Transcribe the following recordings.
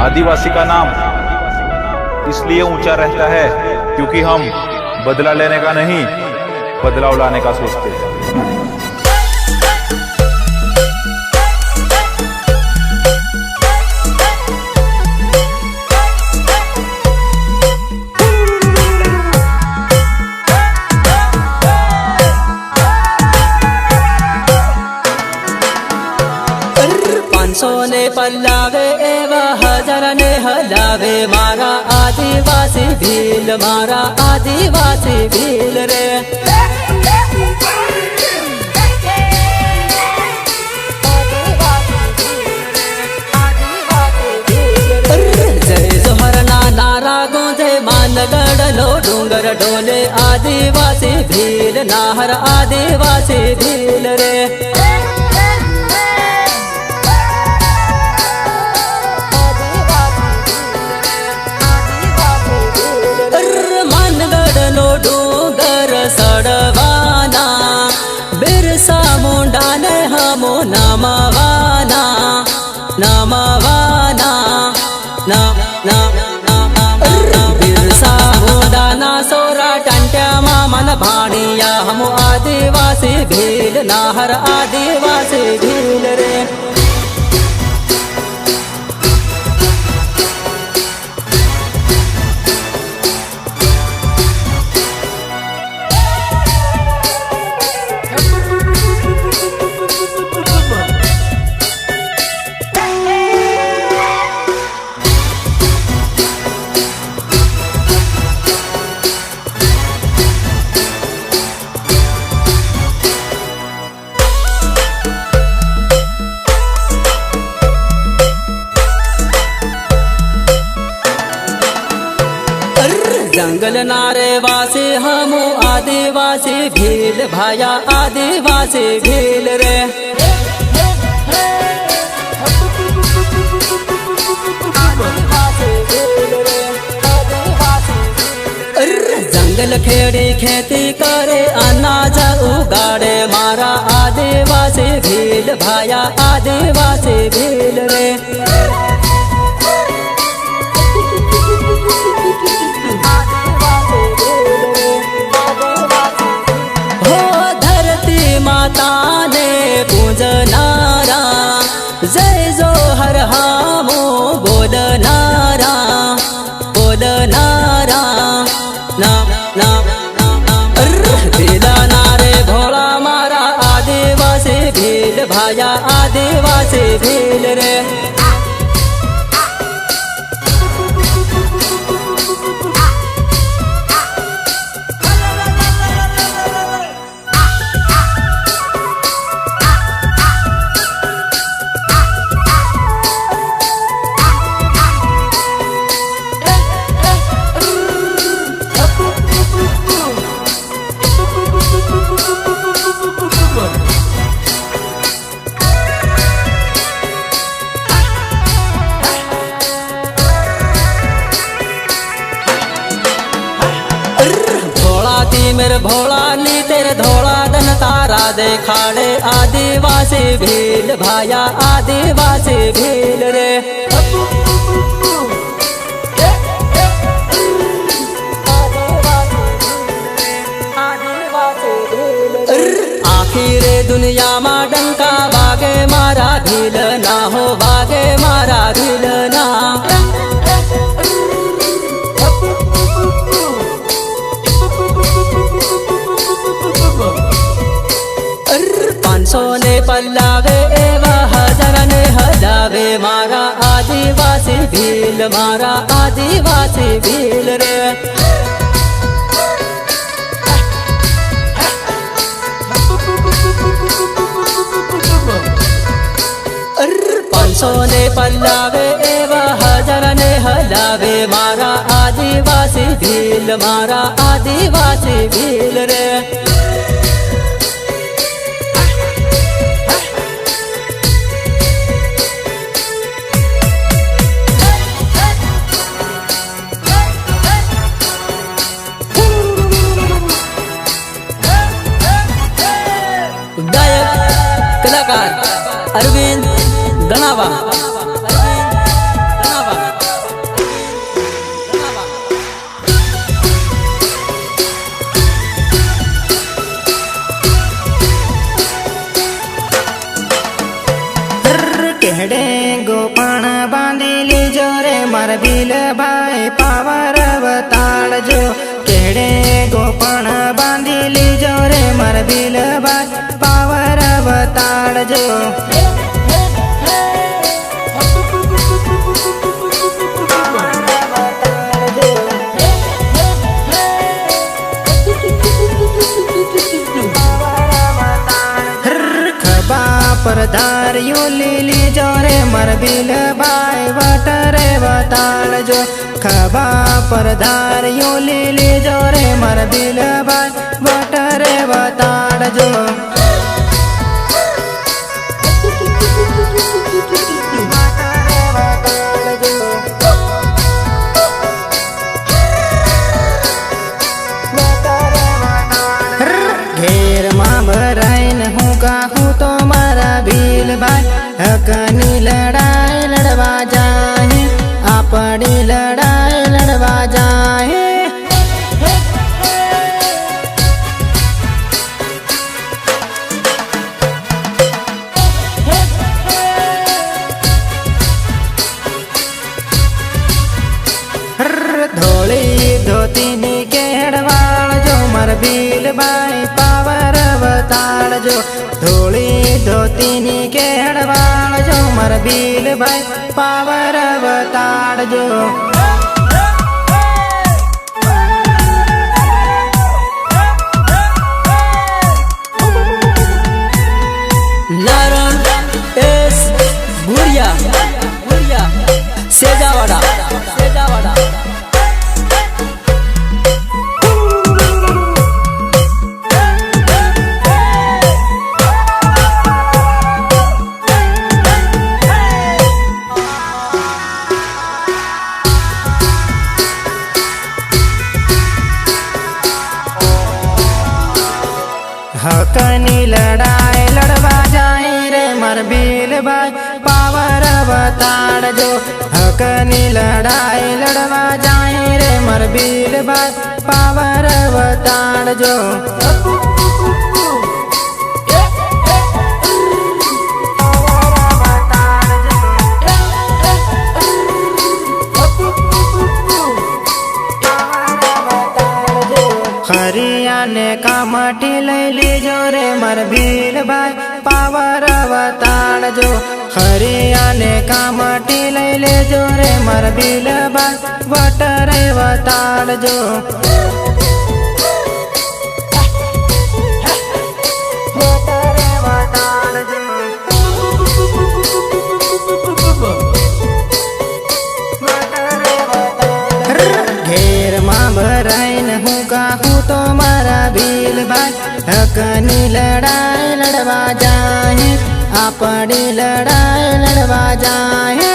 आदिवासी का नाम इसलिए ऊँचा रहता है क्योंकि हम बदला लेने का नहीं, बदलाव लाने का सोचते हैं। जावे मारा आदिवासी भील, मारा आदिवासी भील रे। डूंगर डोले, आदिवासी भील, नाहर आदिवासी भील रे। હમો આદિવાસી ભીલ નાહર આદિવાસી ભીલ રે आदिवासी भील भाया, आदिवासी भील रे। जंगल खेड़ी खेती करे, अनाज उगाड़े, मारा आदिवासी भील भाया, आदिवासी भील रे। भील भाया आदिवासी भील रे भोला तिमिर भोला, नी तेरे धोला दन तारा देखाड़े आदिवासी भील भाया, आदिवासी भील रे। आखिरे दुनिया मा डंका बागे, मारा भील आदिवासी भील मारा आदिवासी भील रे। सोने पल्लावे एवा, हजर ने हलावे मारा आदिवासी भील मारा आदिवासी भील रे। દિલબાર પાવર વતાડજો પર ધાર્યું લીલી જોરે મર બિલ ભાઈ વટરે વતા લેજો ખભા પર ધાર્યો લે લેજો રે મારા દિલ ભાઈ વટરે વતાડજો હું તો મારા ભીલ ભાઈ હકની લડાઈ લડવા જાય बड़ी लड़ाई, लड़वा जाए। धोली धोती नी केड़वाड़ जो मर भील बाई पावर बताड़ जो धोली धोती नी केड़वाड़ અમર બીલભાઈ પાવર વતાડજો ભીલભાઈ પાવર વતાડજો. હકની લડાઈ લડવા જાય રે માર ભાઈ પાવર વતાડજો. હરિયાને કામટી લઈ લેજો રે મર ભીલભાઈ પાવર વરવતાણજો હરિયાને કામટી લઈ લેજો રે મર બિલ બસ વટ રે વતાળજો बाबू तो मारा भील भाई लड़ाई लड़वा जाए अपनी लड़ाई लड़वा जाए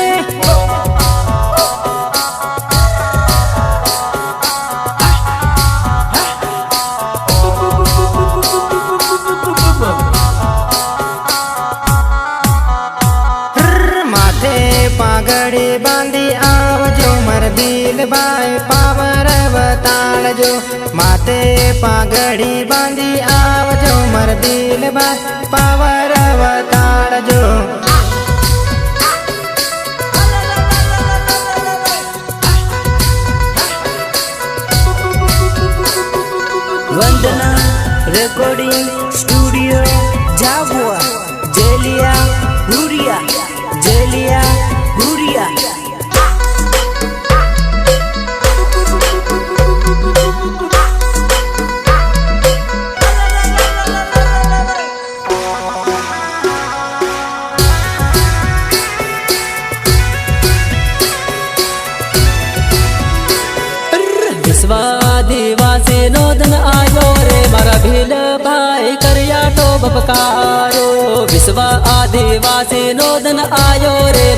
पागड़ी बांधी आवजो मर दिल बाय વતાળજો માથે પાઘડી બાંધી આવજો માર ભીલભાઈ પાવર વતાળજો વંદના રેકોર્ડિંગ સ્ટુડિયો જાગુઆ જેલિયા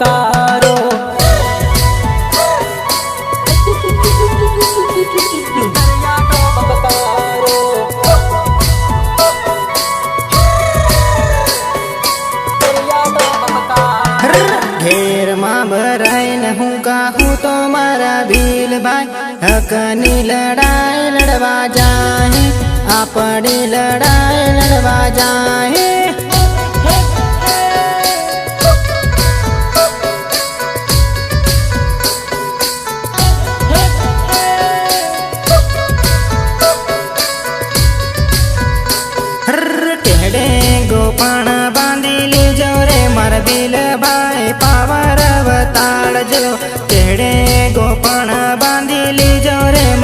पुकारो तो मारा भील भाई। हकनी लड़ाई लड़वा जाए अपनी लड़ाई लड़वा जाए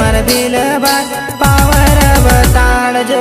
हमर दिल बार पावर बताड़ जो